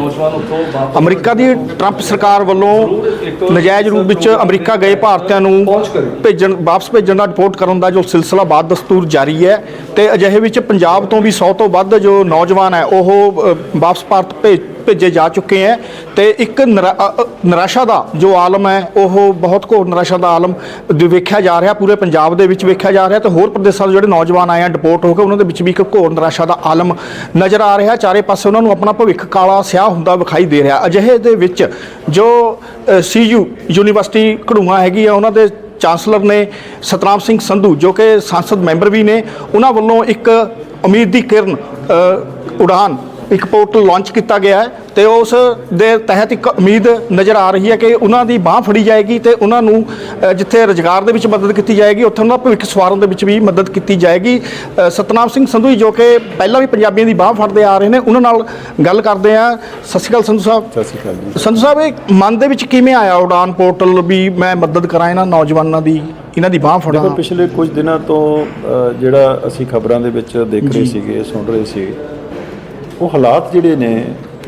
ਨੌਜਵਾਨ ਉੱਥੋਂ ਵਾਪਸ ਅਮਰੀਕਾ ਦੀ ਟਰੰਪ ਸਰਕਾਰ ਵੱਲੋਂ ਨਜਾਇਜ਼ ਰੂਪ ਵਿੱਚ ਅਮਰੀਕਾ ਗਏ ਭਾਰਤੀਆਂ ਨੂੰ ਭੇਜਣ ਵਾਪਸ ਭੇਜਣ ਦਾ ਰਿਪੋਰਟ ਕਰਨ ਦਾ ਜੋ ਸਿਲਸਿਲਾ ਬਾਦ ਦਸਤੂਰ ਜਾਰੀ ਹੈ ਤੇ ਅਜਿਹੇ ਵਿੱਚ ਪੰਜਾਬ ਤੋਂ ਵੀ 100 ਤੋਂ ਵੱਧ ਜੋ ਨੌਜਵਾਨ ਹੈ ਉਹ ਵਾਪਸ ਭਾਰਤ ਭੇਜ ਭੇਜੇ ਜਾ ਚੁੱਕੇ ਹੈ ਤੇ ਇੱਕ ਨਿਰਾ- ਨਿਰਾਸ਼ਾ ਦਾ ਜੋ ਆਲਮ ਹੈ ਉਹ ਬਹੁਤ ਘੋਰ ਨਿਰਾਸ਼ਾ ਦਾ ਆਲਮ ਵੇਖਿਆ ਜਾ ਰਿਹਾ ਪੂਰੇ ਪੰਜਾਬ ਦੇ ਵਿੱਚ ਵੇਖਿਆ ਜਾ ਰਿਹਾ ਤੇ ਹੋਰ ਪ੍ਰਦੇਸ਼ਾਂ ਦੇ ਜਿਹੜੇ ਨੌਜਵਾਨ ਆਏ ਆ ਡਿਪੋਰਟ ਹੋ ਕੇ ਉਹਨਾਂ ਦੇ ਵਿੱਚ ਵੀ ਇੱਕ ਘੋਰ ਨਿਰਾਸ਼ਾ ਦਾ ਆਲਮ ਨਜ਼ਰ ਆ ਰਿਹਾ। ਚਾਰੇ ਪਾਸੇ ਉਹਨਾਂ ਨੂੰ ਆਪਣਾ ਭਵਿੱਖ ਕਾਲਾ ਸਿਆਹ ਹੁੰਦਾ ਵਿਖਾਈ ਦੇ ਰਿਹਾ। ਅਜਿਹੇ ਦੇ ਵਿੱਚ ਜੋ ਸੀਯੂ ਯੂਨੀਵਰਸਿਟੀ ਘੜੂਆ ਹੈਗੀ ਆ ਉਹਨਾਂ ਦੇ ਚਾਂਸਲਰ ਨੇ ਸਤਨਾਮ ਸਿੰਘ ਸੰਧੂ ਜੋ ਕਿ ਸੰਸਦ ਮੈਂਬਰ ਵੀ ਨੇ ਉਹਨਾਂ ਵੱਲੋਂ ਇੱਕ ਉਮੀਦ ਦੀ ਕਿਰਨ ਅ, ਉਡਾਨ ਇੱਕ ਪੋਰਟਲ ਲਾਂਚ ਕੀਤਾ ਗਿਆ ਹੈ ਤੇ ਉਸ ਦੇ ਤਹਿਤ ਇੱਕ ਉਮੀਦ ਨਜ਼ਰ ਆ ਰਹੀ ਹੈ ਕਿ ਉਹਨਾਂ ਦੀ ਬਾਹ ਫੜੀ ਜਾਏਗੀ ਤੇ ਉਹਨਾਂ ਨੂੰ ਜਿੱਥੇ ਰੁਜ਼ਗਾਰ ਦੇ ਵਿੱਚ ਮਦਦ ਕੀਤੀ ਜਾਏਗੀ ਉੱਥੇ ਉਹਨਾਂ ਦਾ ਭਵਿੱਖ ਸਵਾਰਨ ਦੇ ਵਿੱਚ ਵੀ ਮਦਦ ਕੀਤੀ ਜਾਏਗੀ। ਸਤਨਾਮ ਸਿੰਘ ਸੰਧੂ ਜੀ ਜੋ ਕਿ ਪਹਿਲਾਂ ਵੀ ਪੰਜਾਬੀਆਂ ਦੀ ਬਾਹ ਫੜਦੇ ਆ ਰਹੇ ਨੇ ਉਹਨਾਂ ਨਾਲ ਗੱਲ ਕਰਦੇ ਆ ਸਤਿ ਸ਼੍ਰੀ ਅਕਾਲ ਸੰਧੂ ਸਾਹਿਬ। ਸਤਿ ਸ਼੍ਰੀ ਅਕਾਲ ਜੀ। ਸੰਧੂ ਸਾਹਿਬ ਇਹ ਮਨ ਦੇ ਵਿੱਚ ਕਿਵੇਂ ਆਇਆ ਉਡਾਨ ਪੋਰਟਲ ਵੀ ਮੈਂ ਮਦਦ ਕਰਾਂ ਇਹਨਾਂ ਨੌਜਵਾਨਾਂ ਦੀ ਇਹਨਾਂ ਦੀ ਬਾਹ ਫੜਾਂ? ਪਿਛਲੇ ਕੁਝ ਦਿਨਾਂ ਤੋਂ ਜਿਹੜਾ ਅਸੀਂ ਖਬਰਾਂ ਦੇ ਵਿੱਚ ਦੇਖ ਰਹੇ ਸੀਗੇ ਸੁਣ ਰਹੇ ਸੀ ਉਹ ਹਾਲਾਤ ਜਿਹੜੇ ਨੇ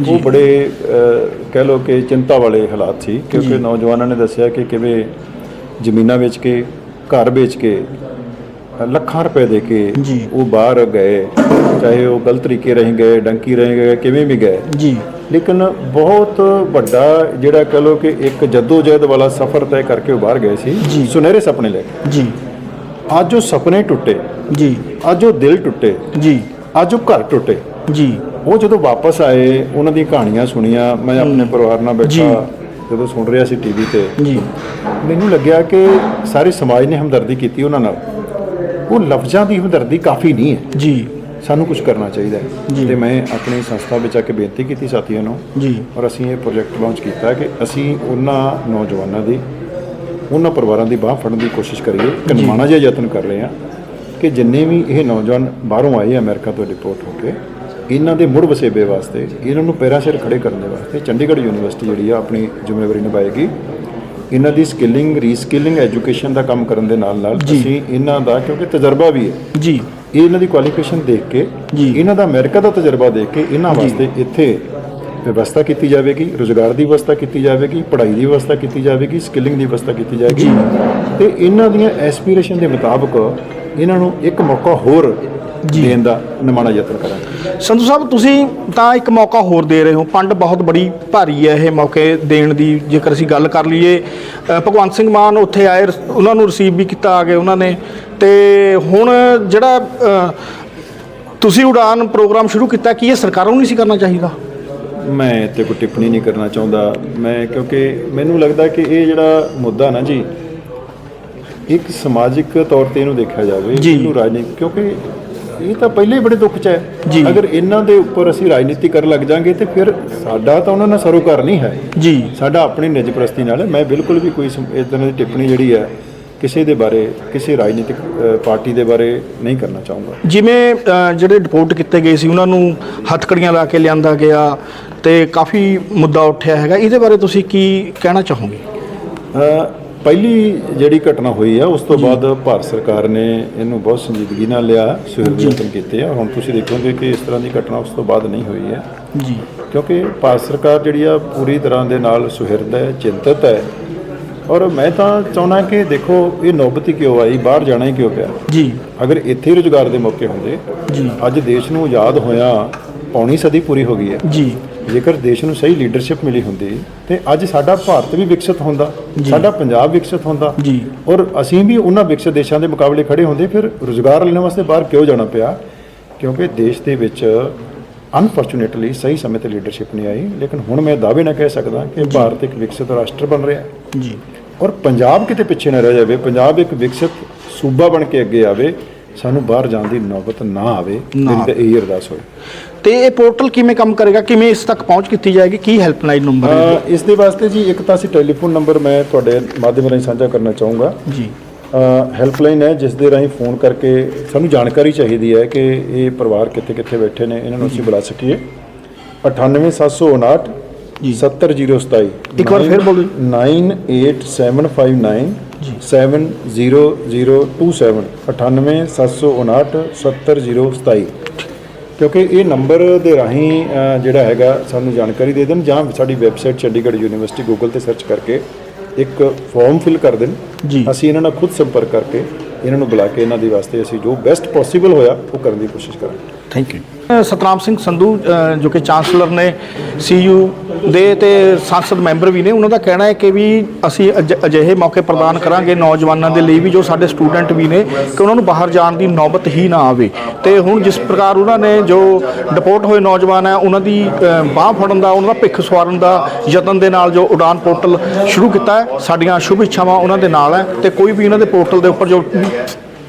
ਉਹ ਬੜੇ ਕਹਿ ਲਓ ਕਿ ਚਿੰਤਾ ਵਾਲੇ ਹਾਲਾਤ ਸੀ ਕਿਉਂਕਿ ਨੌਜਵਾਨਾਂ ਨੇ ਦੱਸਿਆ ਕਿ ਕਿਵੇਂ ਜ਼ਮੀਨਾਂ ਵੇਚ ਕੇ ਘਰ ਵੇਚ ਕੇ ਲੱਖਾਂ ਰੁਪਏ ਦੇ ਕੇ। ਉਹ ਬਾਹਰ ਗਏ ਚਾਹੇ ਉਹ ਗਲਤ ਤਰੀਕੇ ਰਹੀ ਗਏ ਡੰਕੀ ਰਹੀ ਗਏ ਕਿਵੇਂ ਵੀ ਗਏ। ਜੀ। ਲੇਕਿਨ ਬਹੁਤ ਵੱਡਾ ਜਿਹੜਾ ਕਹ ਲੋ ਕਿ ਇੱਕ ਜਦੋਜਹਿਦ ਵਾਲਾ ਸਫ਼ਰ ਤੈਅ ਕਰਕੇ ਉਹ ਬਾਹਰ ਗਏ। ਸੀ ਸੁਨਹਿਰੇ ਸੁਪਨੇ ਲੈ ਕੇ। ਜੀ। ਅੱਜ ਉਹ ਸੁਪਨੇ ਟੁੱਟੇ। ਜੀ। ਅੱਜ ਉਹ ਦਿਲ ਟੁੱਟੇ। ਜੀ। ਅੱਜ ਉਹ ਘਰ ਟੁੱਟੇ। ਜੀ। ਉਹ ਜਦੋਂ ਵਾਪਸ ਆਏ ਉਹਨਾਂ ਦੀਆਂ ਕਹਾਣੀਆਂ ਸੁਣੀਆਂ ਮੈਂ ਆਪਣੇ ਪਰਿਵਾਰ ਨਾਲ। ਬੈਠਾ ਜਦੋਂ ਸੁਣ ਰਿਹਾ ਸੀ ਟੀਵੀ ਤੇ। ਜੀ। ਮੈਨੂੰ ਲੱਗਿਆ ਕਿ ਸਾਰੇ ਸਮਾਜ ਨੇ ਹਮਦਰਦੀ ਕੀਤੀ ਉਹਨਾਂ ਨਾਲ। ਉਹ ਲਫ਼ਜ਼ਾਂ ਦੀ ਹਮਦਰਦੀ ਕਾਫੀ ਨਹੀਂ ਹੈ। ਜੀ। ਸਾਨੂੰ ਕੁਝ ਕਰਨਾ ਚਾਹੀਦਾ। ਹੈ। ਤੇ ਮੈਂ ਆਪਣੀ ਸੰਸਥਾ ਵਿੱਚ ਆ ਕੇ ਬੇਨਤੀ ਕੀਤੀ ਸਾਥੀਆਂ ਨੂੰ। ਜੀ। ਔਰ ਅਸੀਂ ਇਹ ਪ੍ਰੋਜੈਕਟ ਲਾਂਚ ਕੀਤਾ ਕਿ ਅਸੀਂ ਉਹਨਾਂ ਨੌਜਵਾਨਾਂ ਦੀ ਉਹਨਾਂ ਪਰਿਵਾਰਾਂ ਦੀ ਬਾਹ ਫੜਨ ਦੀ ਕੋਸ਼ਿਸ਼ ਕਰੀਏ। ਇੱਕ ਨਿਮਾਣਾ ਜਿਹਾ ਯਤਨ ਕਰ ਰਹੇ ਹਾਂ ਕਿ ਜਿੰਨੇ ਵੀ ਇਹ ਨੌਜਵਾਨ ਬਾਹਰੋਂ ਆਏ ਅਮਰੀਕਾ ਤੋਂ ਰਿਪੋਰਟ ਹੋ ਕੇ ਇਹਨਾਂ ਦੇ ਮੁੜ ਵਸੇਬੇ ਵਾਸਤੇ ਇਹਨਾਂ ਨੂੰ ਪੈਰਾਂ ਸਿਰ ਖੜੇ ਕਰਨ ਦੇ ਵਾਸਤੇ ਚੰਡੀਗੜ੍ਹ ਯੂਨੀਵਰਸਿਟੀ ਜਿਹੜੀ ਆ ਆਪਣੀ ਜ਼ਿੰਮੇਵਾਰੀ ਨਿਭਾਏਗੀ। ਇਹਨਾਂ ਦੀ ਸਕਿਲਿੰਗ ਰੀਸਕਿਲਿੰਗ ਐਜੂਕੇਸ਼ਨ ਦਾ ਕੰਮ ਕਰਨ ਦੇ ਨਾਲ ਨਾਲ। ਅਸੀਂ ਇਹਨਾਂ ਦਾ ਕਿਉਂਕਿ ਤਜਰਬਾ ਵੀ ਹੈ। ਜੀ। ਇਹ ਇਹਨਾਂ ਦੀ ਕੁਆਲੀਫਿਕੇਸ਼ਨ ਦੇਖ ਕੇ। ਇਹਨਾਂ ਦਾ ਅਮਰੀਕਾ ਦਾ ਤਜਰਬਾ ਦੇਖ ਕੇ ਇਹਨਾਂ ਵਾਸਤੇ ਇੱਥੇ ਵਿਵਸਥਾ ਕੀਤੀ ਜਾਵੇਗੀ ਰੋਜ਼ਗਾਰ ਦੀ ਵਿਵਸਥਾ ਕੀਤੀ ਜਾਵੇਗੀ ਪੜ੍ਹਾਈ ਦੀ ਵਿਵਸਥਾ ਕੀਤੀ ਜਾਵੇਗੀ ਸਕਿਲਿੰਗ ਦੀ ਵਿਵਸਥਾ ਕੀਤੀ ਜਾਵੇਗੀ। ਤੇ ਇਹਨਾਂ ਦੀਆਂ ਐਸਪੀਰੇਸ਼ਨ ਦੇ ਮੁਤਾਬਕ ਇਹਨਾਂ ਨੂੰ ਇੱਕ ਮੌਕਾ ਹੋਰ ਦੇਣ ਦਾ ਨਿਮਾਣਾ ਯਤਨ ਕਰਾਂਗੇ। ਸੰਧੂ ਸਾਹਿਬ ਤੁਸੀਂ ਤਾਂ ਇੱਕ ਮੌਕਾ ਹੋਰ ਦੇ ਰਹੇ ਹੋ। ਪੰਡ ਬਹੁਤ ਬੜੀ ਭਾਰੀ ਹੈ ਇਹ ਮੌਕੇ ਦੇਣ ਦੀ ਜੇਕਰ ਅਸੀਂ ਗੱਲ ਕਰ ਲਈਏ। ਭਗਵੰਤ ਸਿੰਘ ਮਾਨ ਉੱਥੇ ਆਏ ਉਹਨਾਂ ਨੂੰ ਰਿਸੀਵ ਵੀ ਕੀਤਾ ਆ ਕੇ ਉਹਨਾਂ ਨੇ। ਤੇ ਹੁਣ ਜਿਹੜਾ ਤੁਸੀਂ ਉਡਾਨ ਪ੍ਰੋਗਰਾਮ ਸ਼ੁਰੂ ਕੀਤਾ ਕੀ ਇਹ ਸਰਕਾਰਾਂ ਨੂੰ ਨਹੀਂ ਸੀ ਕਰਨਾ ਚਾਹੀਦਾ? ਮੈਂ ਇੱਥੇ ਕੋਈ ਟਿੱਪਣੀ ਨਹੀਂ ਕਰਨਾ ਚਾਹੁੰਦਾ। ਮੈਂ ਕਿਉਂਕਿ ਮੈਨੂੰ ਲੱਗਦਾ ਕਿ ਇਹ ਜਿਹੜਾ ਮੁੱਦਾ ਨਾ ਜੀ ਇੱਕ ਸਮਾਜਿਕ ਤੌਰ ਤੇ ਇਹਨੂੰ ਦੇਖਿਆ ਜਾਵੇ। ਇਹਨੂੰ ਰਾਜਨੀਤਿਕ ਕਿਉਂਕਿ ਇਹ ਤਾਂ ਪਹਿਲੇ ਹੀ ਬੜੇ ਦੁੱਖ ਚ ਜੀ। ਹੈ ਅਗਰ ਇਹਨਾਂ ਦੇ ਉੱਪਰ ਅਸੀਂ ਰਾਜਨੀਤੀ ਕਰਨ ਲੱਗ ਜਾਾਂਗੇ ਤੇ ਫਿਰ ਸਾਡਾ ਤਾਂ ਉਹਨਾਂ ਨਾਲ ਸਰੋਕਾਰ ਨਹੀਂ ਹੈ। ਜੀ। ਸਾਡਾ ਆਪਣੀ ਨਿੱਜ ਪ੍ਰਸਤੀ ਨਾਲ। ਮੈਂ ਬਿਲਕੁਲ ਵੀ ਕੋਈ ਇਸ ਤਰ੍ਹਾਂ ਦੀ ਟਿੱਪਣੀ ਜਿਹੜੀ ਹੈ ਕਿਸੇ ਦੇ ਬਾਰੇ ਕਿਸੇ ਰਾਜਨੀਤਿਕ ਪਾਰਟੀ ਦੇ ਬਾਰੇ ਨਹੀਂ ਕਰਨਾ ਚਾਹੂੰਗਾ। ਜਿਵੇਂ ਜਿਹੜੇ ਡਿਪੋਰਟ ਕੀਤੇ ਗਏ ਸੀ ਉਹਨਾਂ ਨੂੰ ਹੱਥਕੜੀਆਂ ਲਾ ਕੇ ਲਿਆਂਦਾ ਗਿਆ ਤੇ ਕਾਫੀ ਮੁੱਦਾ ਉੱਠਿਆ ਹੈਗਾ। ਇਹਦੇ ਬਾਰੇ ਤੁਸੀਂ ਕੀ ਕਹਿਣਾ ਚਾਹੋਗੇ? ਪਹਿਲੀ ਜਿਹੜੀ ਘਟਨਾ ਹੋਈ ਆ ਉਸ ਤੋਂ ਬਾਅਦ ਭਾਰਤ ਸਰਕਾਰ ਨੇ ਇਹਨੂੰ ਬਹੁਤ ਸੰਜੀਦਗੀ ਨਾਲ ਲਿਆ ਸੁਹਿਰਦ ਯਤਨ ਕੀਤੇ ਆ। ਹੁਣ ਤੁਸੀਂ ਦੇਖੋਗੇ ਕਿ ਇਸ ਤਰ੍ਹਾਂ ਦੀ ਘਟਨਾ ਉਸ ਤੋਂ ਬਾਅਦ ਨਹੀਂ ਹੋਈ ਹੈ। ਜੀ। ਕਿਉਂਕਿ ਭਾਰਤ ਸਰਕਾਰ ਜਿਹੜੀ ਆ ਪੂਰੀ ਤਰ੍ਹਾਂ ਦੇ ਨਾਲ ਸੁਹਿਰਦ ਹੈ ਚਿੰਤਤ ਹੈ। ਔਰ ਮੈਂ ਤਾਂ ਚਾਹੁੰਦਾ ਕਿ ਦੇਖੋ ਇਹ ਨੌਬਤ ਹੀ ਕਿਉਂ ਆਈ? ਬਾਹਰ ਜਾਣਾ ਹੀ ਕਿਉਂ ਪਿਆ? ਜੀ। ਅਗਰ ਇੱਥੇ ਰੁਜ਼ਗਾਰ ਦੇ ਮੌਕੇ ਹੁੰਦੇ ਜੀ। ਅੱਜ ਦੇਸ਼ ਨੂੰ ਆਜ਼ਾਦ ਹੋਇਆ ਪੌਣੀ ਸਦੀ ਪੂਰੀ ਹੋ ਗਈ ਹੈ। ਜੀ। ਜੇਕਰ ਦੇਸ਼ ਨੂੰ ਸਹੀ ਲੀਡਰਸ਼ਿਪ ਮਿਲੀ ਹੁੰਦੀ ਤੇ ਅੱਜ ਸਾਡਾ ਭਾਰਤ ਵੀ ਵਿਕਸਿਤ ਹੁੰਦਾ ਸਾਡਾ ਪੰਜਾਬ ਵਿਕਸਿਤ ਹੁੰਦਾ। ਜੀ। ਔਰ ਅਸੀਂ ਵੀ ਉਹਨਾਂ ਵਿਕਸਿਤ ਦੇਸ਼ਾਂ ਦੇ ਮੁਕਾਬਲੇ ਖੜੇ ਹੁੰਦੇ ਫਿਰ ਰੁਜ਼ਗਾਰ ਲੈਣ ਵਾਸਤੇ ਬਾਹਰ ਕਿਉਂ ਜਾਣਾ ਪਿਆ? ਕਿਉਂਕਿ ਦੇਸ਼ ਦੇ ਵਿੱਚ ਅਨਫੋਰਚੂਨੇਟਲੀ ਸਹੀ ਸਮੇਂ ਤੇ ਲੀਡਰਸ਼ਿਪ ਨਹੀਂ ਆਈ ਲੇਕਿਨ ਹੁਣ ਮੈਂ ਦਾਅਵੇ ਨਾਲ ਕਹਿ ਸਕਦਾ ਕਿ ਭਾਰਤ ਇੱਕ ਵਿਕਸਿਤ ਰਾਸ਼ਟਰ ਬਣ ਰਿਹਾ। ਜੀ। ਔਰ ਪੰਜਾਬ ਕਿਤੇ ਪਿੱਛੇ ਨਾ ਰਹਿ ਜਾਵੇ ਪੰਜਾਬ ਇੱਕ ਵਿਕਸਿਤ ਸੂਬਾ ਬਣ ਕੇ ਅੱਗੇ ਆਵੇ ਸਾਨੂੰ ਬਾਹਰ ਜਾਣ ਦੀ ਨੌਬਤ ਨਾ ਆਵੇ ਮੇਰੀ ਤਾਂ ਇਹੀ ਅਰਦਾਸ ਹੋਈ ਤੇ ਇਹ ਪੋਰਟਲ ਕਿਵੇਂ ਕੰਮ ਕਰੇਗਾ ਕਿਵੇਂ ਇਸ ਤੱਕ ਪਹੁੰਚ ਕੀਤੀ ਜਾਏਗੀ ਕੀ ਹੈਲਪਲਾਈਨ ਨੰਬਰ ਹੈ ਇਸ ਦੇ ਵਾਸਤੇ ਜੀ ਇੱਕ ਤਾਂ ਅਸੀਂ ਟੈਲੀਫੋਨ ਨੰਬਰ ਮੈਂ ਤੁਹਾਡੇ ਮਾਧਿਅਮ ਰਾਹੀਂ ਸਾਂਝਾ ਕਰਨਾ ਚਾਹੂੰਗਾ ਜੀ ਹੈਲਪਲਾਈਨ ਹੈ ਜਿਸ ਦੇ ਰਾਹੀਂ ਫੋਨ ਕਰਕੇ ਸਾਨੂੰ ਜਾਣਕਾਰੀ ਚਾਹੀਦੀ ਹੈ ਕਿ ਇਹ ਪਰਿਵਾਰ ਕਿੱਥੇ ਕਿੱਥੇ ਬੈਠੇ ਨੇ ਇਹਨਾਂ ਨੂੰ ਅਸੀਂ ਬੁਲਾ ਸਕੀਏ 98759 ਜੀ। 70027 ਇੱਕ ਵਾਰ ਫਿਰ ਬੋਲੋ 98759 ਜੀ। 70027 98759 70027 ਕਿਉਂਕਿ ਇਹ ਨੰਬਰ ਦੇ ਰਾਹੀਂ ਜਿਹੜਾ ਹੈਗਾ ਸਾਨੂੰ ਜਾਣਕਾਰੀ ਦੇ ਦੇਣ ਜਾਂ ਸਾਡੀ ਵੈਬਸਾਈਟ ਚੰਡੀਗੜ੍ਹ ਯੂਨੀਵਰਸਿਟੀ ਗੂਗਲ ਤੇ ਸਰਚ ਕਰਕੇ ਇੱਕ ਫਾਰਮ ਫਿਲ ਕਰ ਦੇਣ ਜੀ। ਅਸੀਂ ਇਹਨਾਂ ਨਾਲ ਖੁਦ ਸੰਪਰਕ ਕਰਕੇ ਇਹਨਾਂ ਨੂੰ ਬੁਲਾ ਕੇ ਇਹਨਾਂ ਦੇ ਵਾਸਤੇ ਅਸੀਂ ਜੋ ਬੈਸਟ ਪੋਸੀਬਲ ਹੋਇਆ ਉਹ ਕਰਨ ਦੀ ਕੋਸ਼ਿਸ਼ ਕਰਾਂਗੇ ਥੈਂਕ ਯੂ ਸਤਨਾਮ ਸਿੰਘ ਸੰਧੂ ਜੋ ਕਿ ਚਾਂਸਲਰ ਨੇ ਸੀਯੂ ਦੇ ਤੇ ਸੰਸਦ ਮੈਂਬਰ ਵੀ ਨੇ, ਉਹਨਾਂ ਦਾ ਕਹਿਣਾ ਹੈ ਕਿ ਵੀ ਅਸੀਂ ਅਜ- ਅਜਿਹੇ ਮੌਕੇ ਪ੍ਰਦਾਨ ਕਰਾਂਗੇ ਨੌਜਵਾਨਾਂ ਦੇ ਲਈ ਵੀ ਜੋ ਸਾਡੇ ਸਟੂਡੈਂਟ ਵੀ ਨੇ, ਕਿ ਉਹਨਾਂ ਨੂੰ ਬਾਹਰ ਜਾਣ ਦੀ ਨੌਬਤ ਹੀ ਨਾ ਆਵੇ। ਤੇ ਹੁਣ ਜਿਸ ਪ੍ਰਕਾਰ ਉਹਨਾਂ ਨੇ ਜੋ ਡਿਪੋਰਟ ਹੋਏ ਨੌਜਵਾਨ ਹੈ, ਉਹਨਾਂ ਦੀ ਬਾਹ ਫੜਨ ਦਾ, ਉਹਨਾਂ ਦਾ ਭਿੱਖ ਸਵਾਰਨ ਦਾ ਯਤਨ ਦੇ ਨਾਲ ਜੋ ਉਡਾਨ ਪੋਰਟਲ ਸ਼ੁਰੂ ਕੀਤਾ ਹੈ, ਸਾਡੀਆਂ ਸ਼ੁਭ ਇੱਛਾਵਾਂ ਉਹਨਾਂ ਦੇ ਨਾਲ ਹੈ ਤੇ ਕੋਈ ਵੀ ਇਹਨਾਂ ਦੇ ਪੋਰਟਲ ਦੇ ਉੱਪਰ ਜੋ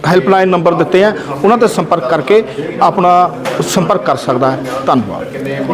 ਹੈਲਪਲਾਈਨ ਨੰਬਰ ਦਿੱਤੇ ਆ ਉਹਨਾਂ ਤੇ ਸੰਪਰਕ ਕਰਕੇ ਆਪਣਾ ਸੰਪਰਕ ਕਰ ਸਕਦਾ ਹੈ। ਧੰਨਵਾਦ।